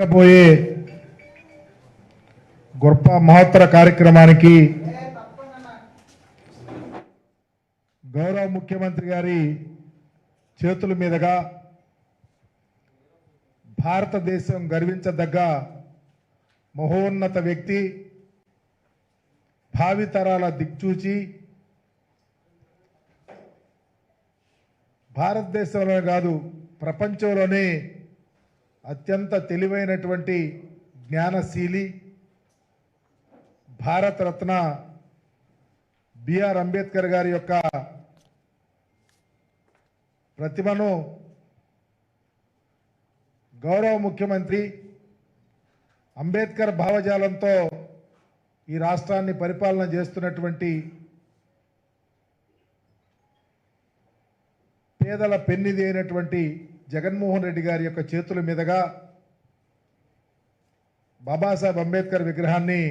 జరగబోయే గొప్ప మహోత్తర కార్యక్రమానికి గౌరవ ముఖ్యమంత్రి గారి చేతుల మీదుగా భారతదేశం గర్వించదగ్గ మహోన్నత వ్యక్తి భావితరాల దిక్చూచి భారతదేశంలోనే కాదు ప్రపంచంలోనే అత్యంత తెలివైనటువంటి జ్ఞానశీలి భారతరత్న బిఆర్ అంబేద్కర్ గారి యొక్క ప్రతిమను గౌరవ ముఖ్యమంత్రి అంబేద్కర్ భావజాలంతో ఈ రాష్ట్రాన్ని పరిపాలన చేస్తున్నటువంటి పేదల పెన్నిది అయినటువంటి జగన్మోహన్ రెడ్డి గారి యొక్క చేతుల మీదుగా బాబాసాహెబ్ అంబేద్కర్ విగ్రహాన్ని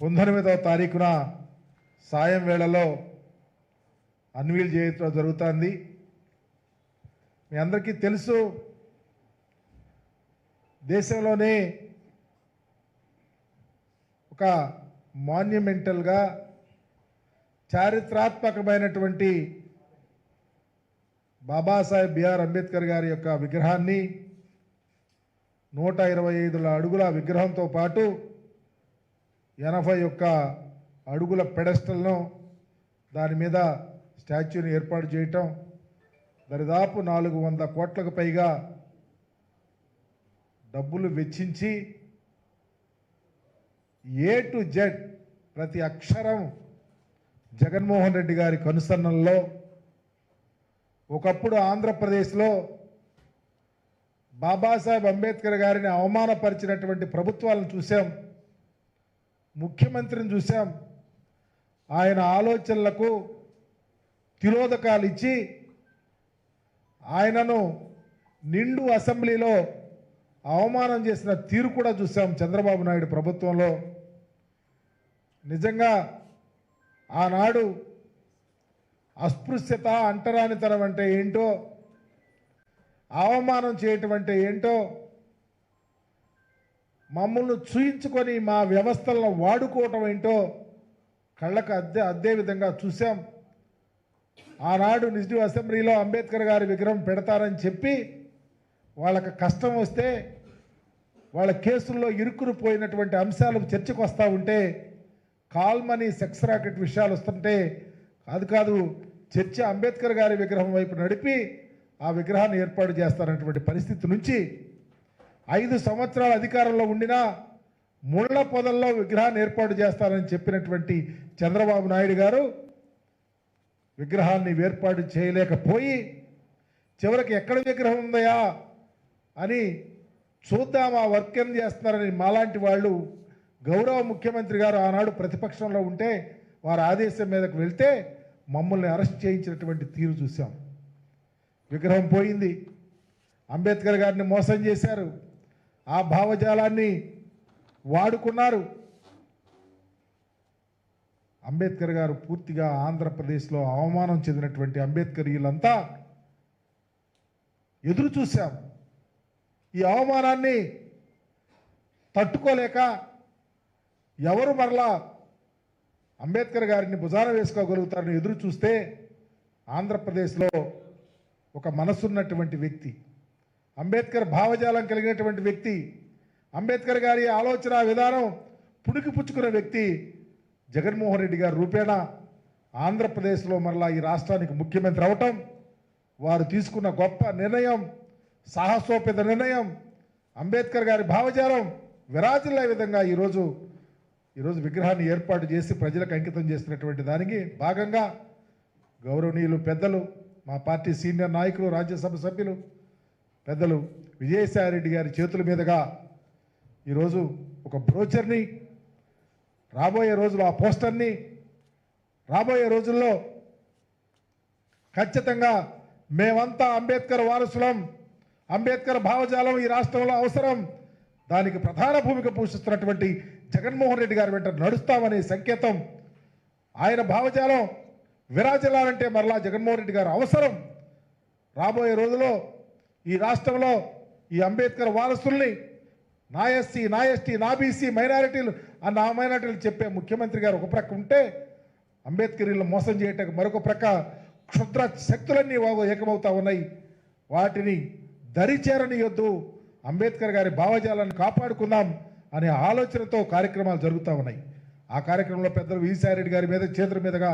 పంతొమ్మిదవ తారీఖున సాయం వేళలో అన్వీల్ చేయడం జరుగుతుంది. మీ అందరికీ తెలుసు దేశంలోనే ఒక మాన్యుమెంటల్గా చారిత్రాత్మకమైనటువంటి బాబాసాహెబ్ బిఆర్ అంబేద్కర్ గారి యొక్క విగ్రహాన్ని నూట ఇరవై ఐదుల అడుగుల విగ్రహంతో పాటు ఎనభై ఒక్క అడుగుల పెడస్టల్ను దాని మీద స్టాచ్యూని ఏర్పాటు చేయటం దరిదాపు నాలుగు వంద కోట్లకు పైగా డబ్బులు వెచ్చించి ఏ టు జెడ్ ప్రతి అక్షరం జగన్మోహన్ రెడ్డి గారి కనుసన్నల్లో ఒకప్పుడు ఆంధ్రప్రదేశ్లో బాబాసాహెబ్ అంబేద్కర్ గారిని అవమానపరిచినటువంటి ప్రభుత్వాలను చూసాం ముఖ్యమంత్రిని చూసాం ఆయన ఆలోచనలకు తిరోధకాలు ఇచ్చి ఆయనను నిండు అసెంబ్లీలో అవమానం చేసిన తీరు కూడా చూసాం చంద్రబాబు నాయుడు ప్రభుత్వంలో. నిజంగా ఆనాడు అస్పృశ్యత అంటరానితనం అంటే ఏంటో అవమానం చేయటం అంటే ఏంటో మమ్మల్ని చూయించుకొని మా వ్యవస్థలను వాడుకోవటం ఏంటో కళ్ళకు అద్దె అద్దే విధంగా చూసాం ఆనాడు నిజ అసెంబ్లీలో అంబేద్కర్ గారి విగ్రహం పెడతారని చెప్పి వాళ్ళకి కష్టం వస్తే వాళ్ళ కేసుల్లో ఇరుక్కుని పోయినటువంటి అంశాలు చర్చకు వస్తూ ఉంటే కాల్మనీ సెక్స్ రాకెట్ విషయాలు వస్తుంటే కాదు కాదు చర్చ అంబేద్కర్ గారి విగ్రహం వైపు నడిపి ఆ విగ్రహాన్ని ఏర్పాటు చేస్తారన్నటువంటి పరిస్థితి నుంచి ఐదు సంవత్సరాల అధికారంలో ఉండినా ముళ్ళ పొదల్లో విగ్రహాన్ని ఏర్పాటు చేస్తారని చెప్పినటువంటి చంద్రబాబు నాయుడు గారు విగ్రహాన్ని ఏర్పాటు చేయలేకపోయి చివరికి ఎక్కడ విగ్రహం ఉందయా అని చూద్దాం ఆ వర్క్ ఏం చేస్తున్నారని మాలాంటి వాళ్ళు గౌరవ ముఖ్యమంత్రి గారు ఆనాడు ప్రతిపక్షంలో ఉంటే వారి ఆదేశం మీదకు వెళ్తే మమ్మల్ని అరెస్ట్ చేయించినటువంటి తీరు చూసాం విగ్రహం పోయింది. అంబేద్కర్ గారిని మోసం చేశారు. ఆ భావజాలాన్ని వాడుకున్నారు. అంబేద్కర్ గారు పూర్తిగా ఆంధ్రప్రదేశ్లో అవమానం చెందినటువంటి అంబేద్కరీయులంతా ఎదురు చూశాం. ఈ అవమానాన్ని తట్టుకోలేక ఎవరు మరలా అంబేద్కర్ గారిని భుజాన వేసుకోగలుగుతారని ఎదురు చూస్తే ఆంధ్రప్రదేశ్లో ఒక మనసున్నటువంటి వ్యక్తి అంబేద్కర్ భావజాలం కలిగినటువంటి వ్యక్తి అంబేద్కర్ గారి ఆలోచన విధానం పుణికి పుచ్చుకున్న వ్యక్తి జగన్మోహన్ రెడ్డి గారి రూపేణా. ఆంధ్రప్రదేశ్లో మరలా ఈ రాష్ట్రానికి ముఖ్యమంత్రి అవటం వారు తీసుకున్న గొప్ప నిర్ణయం సాహసోపేత నిర్ణయం అంబేద్కర్ గారి భావజాలం విరాజిల్లే విధంగా ఈరోజు ఈరోజు విగ్రహాన్ని ఏర్పాటు చేసి ప్రజలకు అంకితం చేస్తున్నటువంటి దానికి భాగంగా గౌరవనీయులు పెద్దలు మా పార్టీ సీనియర్ నాయకులు రాజ్యసభ సభ్యులు పెద్దలు విజయసాయిరెడ్డి గారి చేతుల మీదుగా ఈరోజు ఒక బ్రోచర్ని రాబోయే రోజులు ఆ పోస్టర్ని రాబోయే రోజుల్లో ఖచ్చితంగా మేమంతా అంబేద్కర్ వారసులం అంబేద్కర్ భావజాలం ఈ రాష్ట్రంలో అవసరం. దానికి ప్రధాన భూమిక పోషిస్తున్నటువంటి జగన్మోహన్ రెడ్డి గారి వెంట నడుస్తామనే సంకేతం. ఆయన భావజాలం విరాజిల్లాలంటే మరలా జగన్మోహన్ రెడ్డి గారు అవసరం. రాబోయే రోజుల్లో ఈ రాష్ట్రంలో ఈ అంబేద్కర్ వారసుల్ని నా ఎస్సీ నా ఎస్టీ నా బీసీ మైనారిటీలు ఆ నా మైనారిటీలు చెప్పే ముఖ్యమంత్రి గారు ఒక ప్రక్క ఉంటే అంబేద్కరీలను మోసం చేయటం మరొక ప్రక్క క్షుద్ర శక్తులన్నీ వాగు ఏకమవుతా ఉన్నాయి. వాటిని దరి చేరనియొద్దు అంబేద్కర్ గారి భావజాలను కాపాడుకుందాం. అనే ఆలోచనతో కార్యక్రమాలు జరుగుతూ ఉన్నాయి. ఆ కార్యక్రమంలో పెద్దలు విసారెడ్డి గారి మీద చేతుల మీదుగా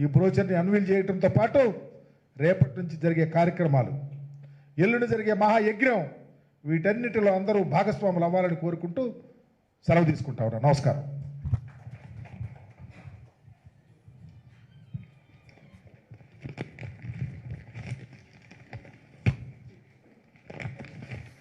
ఈ బ్రోచర్ని అన్వీల్ చేయడంతో పాటు రేపటి నుంచి జరిగే కార్యక్రమాలు. ఎల్లుండి జరిగే మహాయజ్ఞం వీటన్నిటిలో అందరూ భాగస్వాములు అవ్వాలని కోరుకుంటూ సెలవు తీసుకుంటా ఉన్నా నమస్కారం.